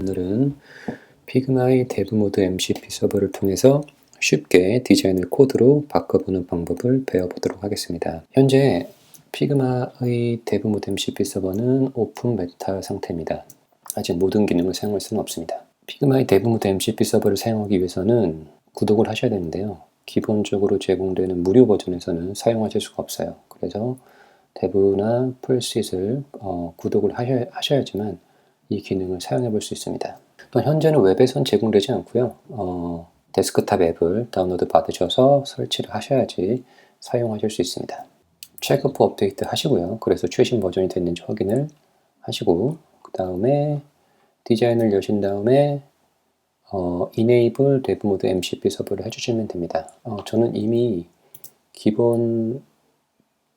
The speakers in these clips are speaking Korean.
오늘은 피그마의 데브모드 MCP 서버를 통해서 쉽게 디자인을 코드로 바꿔보는 방법을 배워보도록 하겠습니다. 현재 피그마의 데브모드 MCP 서버는 오픈 베타 상태입니다. 아직 모든 기능을 사용할 수는 없습니다. 피그마의 데브모드 MCP 서버를 사용하기 위해서는 구독을 하셔야 되는데요. 기본적으로 제공되는 무료 버전에서는 사용하실 수가 없어요. 그래서 데브나 풀시을 어, 구독을 하셔야, 하셔야지만 이 기능을 사용해 볼 수 있습니다. 또 현재는 웹에선 제공되지 않고요. 어, 데스크탑 앱을 다운로드 받으셔서 설치를 하셔야지 사용하실 수 있습니다. 체크포 업데이트 하시고요. 그래서 최신 버전이 됐는지 확인을 하시고 그 다음에 디자인을 여신 다음에 어, Enable Dev Mode MCP 서버를 해주시면 됩니다. 어, 저는 이미 기본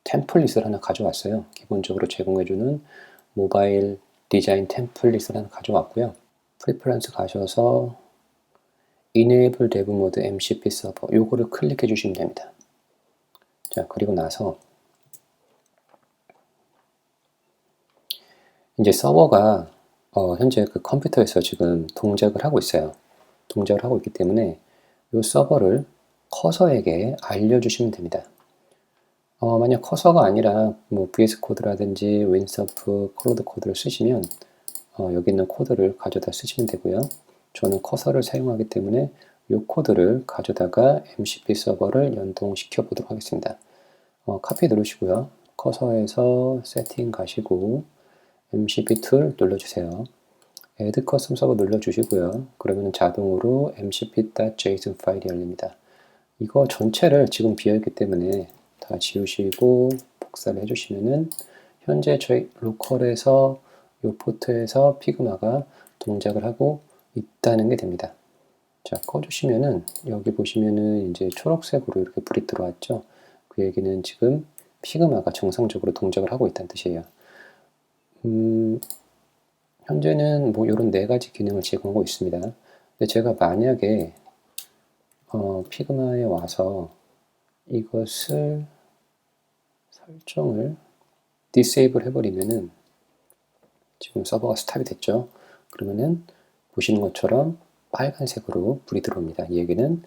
템플릿을 하나 가져왔어요. 기본적으로 제공해주는 모바일 디자인 템플릿을 하나 가져왔고요. 프리퍼런스 가셔서 Enable Dev Mode MCP 서버 요거를 클릭해 주시면 됩니다. 자 그리고 나서 이제 서버가 어, 현재 그 컴퓨터에서 지금 동작을 하고 있어요. 동작을 하고 있기 때문에 이 서버를 커서에게 알려주시면 됩니다. 어, 만약 커서가 아니라 뭐 VS 코드라든지 윈서프, 콜로드 코드를 쓰시면 어, 여기 있는 코드를 가져다 쓰시면 되고요. 저는 커서를 사용하기 때문에 이 코드를 가져다가 MCP 서버를 연동시켜 보도록 하겠습니다. 어, 카피 누르시고요. 커서에서 세팅 가시고 MCP 툴 눌러주세요. Add Custom Server 눌러주시고요. 그러면 자동으로 mcp.json 파일이 열립니다. 이거 전체를 지금 비어있기 때문에 다 지우시고 복사를 해주시면은 현재 저희 로컬에서 이 포트에서 피그마가 동작을 하고 있다는 게 됩니다. 자, 꺼주시면은 여기 보시면은 이제 초록색으로 이렇게 불이 들어왔죠. 그 얘기는 지금 피그마가 정상적으로 동작을 하고 있다는 뜻이에요. 음, 현재는 뭐 이런 네 가지 기능을 제공하고 있습니다. 근데 제가 만약에 어, 피그마에 와서 이것을 설정을 디세이블 해버리면은 지금 서버가 스탑이 됐죠. 그러면은 보시는 것처럼 빨간색으로 불이 들어옵니다. 이 얘기는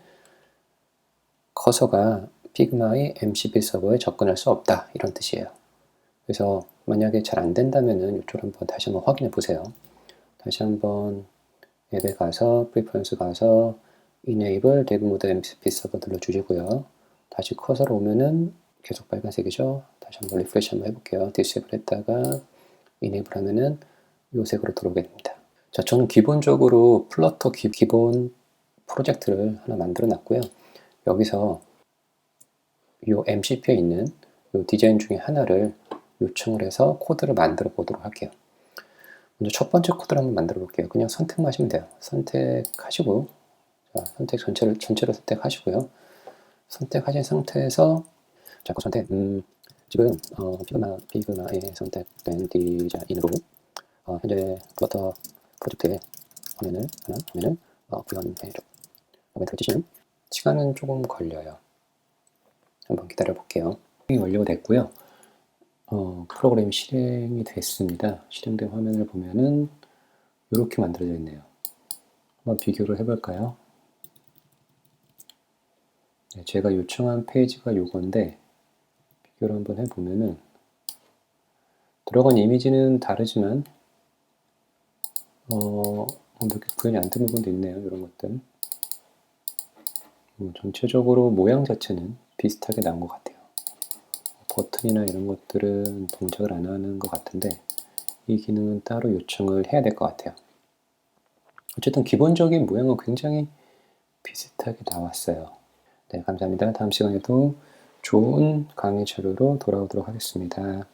커서가 피그마의 MCP 서버에 접근할 수 없다 이런 뜻이에요. 그래서 만약에 잘 안 된다면은 이쪽 한번 다시 한번 확인해 보세요. 다시 한번 앱에 가서 프리퍼런스 가서 Enable Dev MCP 서버 눌러주시고요. 다시 커서로 오면은 계속 빨간색이죠. 다시 한번 리프레시 한번 해볼게요. 디스able 했다가 Enable 하면은 요 색으로 들어오게 됩니다. 자, 저는 기본적으로 플러터 기, 기본 프로젝트를 하나 만들어 놨고요. 여기서 요 MCP에 있는 요 디자인 중에 하나를 요청을 해서 코드를 만들어 보도록 할게요. 먼저 첫 번째 코드를 한번 만들어 볼게요. 그냥 선택만 하시면 돼요. 선택하시고, 자, 선택 전체를, 전체를 선택하시고요. 선택하신 상태에서, 자, 그 선택, 음, 지금, 어, 피그마, 피그마에 선택된 디자인으로, 어, 현재 플러터 프로젝트의 화면을, 하나, 화면을, 어, 구현해줘. 코멘트를 치시면, 시간은 조금 걸려요. 한번 기다려 볼게요. 완료됐고요. 어, 프로그램이 실행이 됐습니다. 실행된 화면을 보면은 이렇게 만들어져 있네요. 한번 비교를 해볼까요? 네, 제가 요청한 페이지가 요건데 비교를 한번 해보면은 들어간 이미지는 다르지만 어, 이렇게 구현이 안 되는 부분도 있네요. 이런 것들. 음, 전체적으로 모양 자체는 비슷하게 나온 것 같아요. 버튼이나 이런 것들은 동작을 안 하는 것 같은데 이 기능은 따로 요청을 해야 될 것 같아요. 어쨌든 기본적인 모양은 굉장히 비슷하게 나왔어요. 네, 감사합니다. 다음 시간에도 좋은 강의 자료로 돌아오도록 하겠습니다.